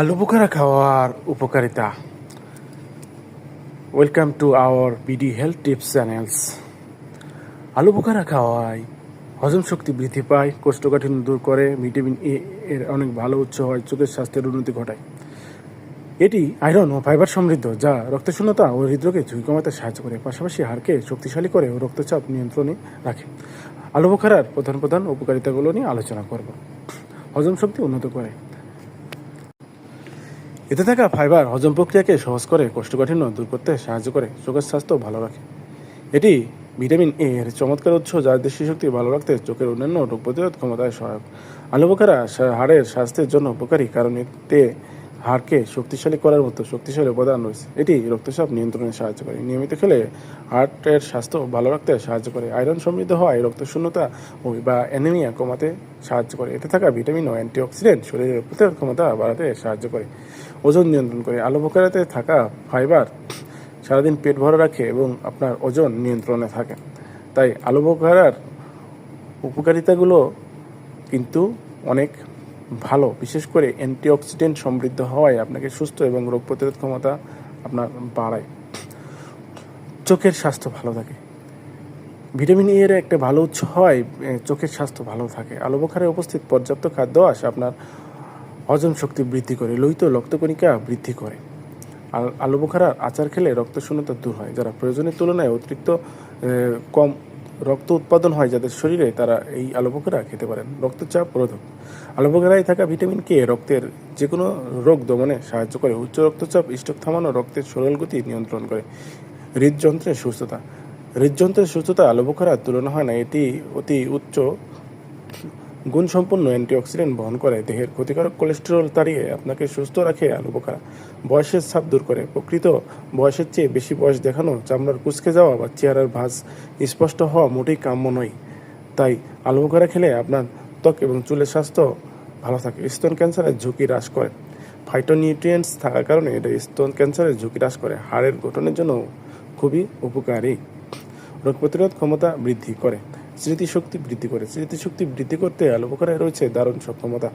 আলু বোখারা খাওয়ার উপকারিতা। Welcome to our BD health tips channels আলু বোখারা খাওয়ায় হজম শক্তি বৃদ্ধি পায়, কোষ্ঠকাঠিন্য দূর করে, ভিটামিন এ এর অনেক ভালো উৎস হয়, চোখের স্বাস্থ্যের উন্নতি ঘটায়। এটি আয়রন ও ফাইবার সমৃদ্ধ, যা রক্তশূন্যতা ও হৃদরোগে ঝুঁকি কমাতে সাহায্য করে, পাশাপাশি হাড়কে শক্তিশালী করে ও রক্তচাপ নিয়ন্ত্রণে রাখে। আলু বোখারার প্রধান প্রধান উপকারিতাগুলো নিয়ে আলোচনা করব। হজম শক্তি উন্নত করে। এতে থাকা ফাইবার হজম প্রক্রিয়াকে সহজ করে, কোষ্ঠকাঠিন্য দূর করতে সাহায্য করে, চোখের স্বাস্থ্য ভালো রাখে। এটি ভিটামিন এ এর চমৎকার উৎস যা দৃষ্টিশক্তি ভালো রাখতে চোখের অন্যান্য রোগ প্রতিরোধ ক্ষমতায় সহায়ক। আলু বোখারা হাড়ের স্বাস্থ্যের জন্য উপকারী, কারণ এতে হাড়কে শক্তিশালী করার মতো শক্তিশালী উপাদান রয়েছে। এটি রক্তচাপ নিয়ন্ত্রণে সাহায্য করে। নিয়মিত খেলে হার্টের স্বাস্থ্য ভালো রাখতে সাহায্য করে। আয়রন সমৃদ্ধ হওয়ায় রক্তশূন্যতা বা অ্যানিমিয়া কমাতে সাহায্য করে। এতে থাকা ভিটামিন ও অ্যান্টিঅক্সিডেন্ট শরীরের প্রতিরোধ ক্ষমতা বাড়াতে সাহায্য করে। ওজন নিয়ন্ত্রণ করে। আলু বোখারাতে থাকা ফাইবার সারাদিন পেট ভরা রাখে এবং আপনার ওজন নিয়ন্ত্রণে থাকে। তাই আলু বোখারার উপকারিতাগুলো কিন্তু অনেক ভালো, বিশেষ করে অ্যান্টিঅক্সিডেন্ট সমৃদ্ধ হওয়ায় আপনাকে সুস্থ এবং রোগ প্রতিরোধ ক্ষমতা আপনার বাড়ায়। চোখের স্বাস্থ্য ভালো থাকে। ভিটামিন ই এর একটা ভালো উৎস হয় চোখের স্বাস্থ্য ভালো থাকে। আলু বোখারে উপস্থিত পর্যাপ্ত খাদ্যাভ্যাস আপনার হজম শক্তি বৃদ্ধি করে, লোহিত রক্তকণিকা বৃদ্ধি করে। আর আলু বোখারার আচার খেলে রক্ত শূন্যতা দূর হয়, যারা প্রয়োজনের তুলনায় অতিরিক্ত কম রক্ত উৎপাদন হয় যাদের শরীরে তারা এই আলু খেতে পারেন। রক্তচাপ রোধক। আলু থাকা ভিটামিন কে রক্তের যে কোনো রোগ দমনে সাহায্য করে। উচ্চ রক্তচাপ, স্ট্রোক থামানো, রক্তের সরল গতি নিয়ন্ত্রণ করে। হৃদযন্ত্রের সুস্থতা। হৃদযন্ত্রের সুস্থতা আলু তুলনা হয় না, এটি অতি উচ্চ গুণসম্পন্ন অ্যান্টিঅক্সিডেন্ট বহন করে। দেহের ক্ষতিকারক কোলেস্টেরল তাড়িয়ে আপনাকে সুস্থ রাখে আলু বোখারা বয়সের ছাপ দূর করে। প্রকৃত বয়সের চেয়ে বেশি বয়স দেখানো চামড়ার কুচকে যাওয়া বা চেহারার ভাঁজ স্পষ্ট হওয়া মোটেই কাম্য নয়। তাই আলু বোখারা খেলে আপনার ত্বক এবং চুলের স্বাস্থ্য ভালো থাকে। স্তন ক্যান্সারের ঝুঁকি হ্রাস করে। ফাইটোনিউট্রিয়েন্টস থাকার কারণে এটা স্তন ক্যান্সারের ঝুঁকি হ্রাস করে। হাড়ের গঠনের জন্য খুবই উপকারী। রোগ প্রতিরোধ ক্ষমতা বৃদ্ধি করে। স্মৃতিশক্তি বৃদ্ধি করে। স্মৃতিশক্তি বৃদ্ধি করতে আলু রয়েছে দারুণ সক্ষমতা।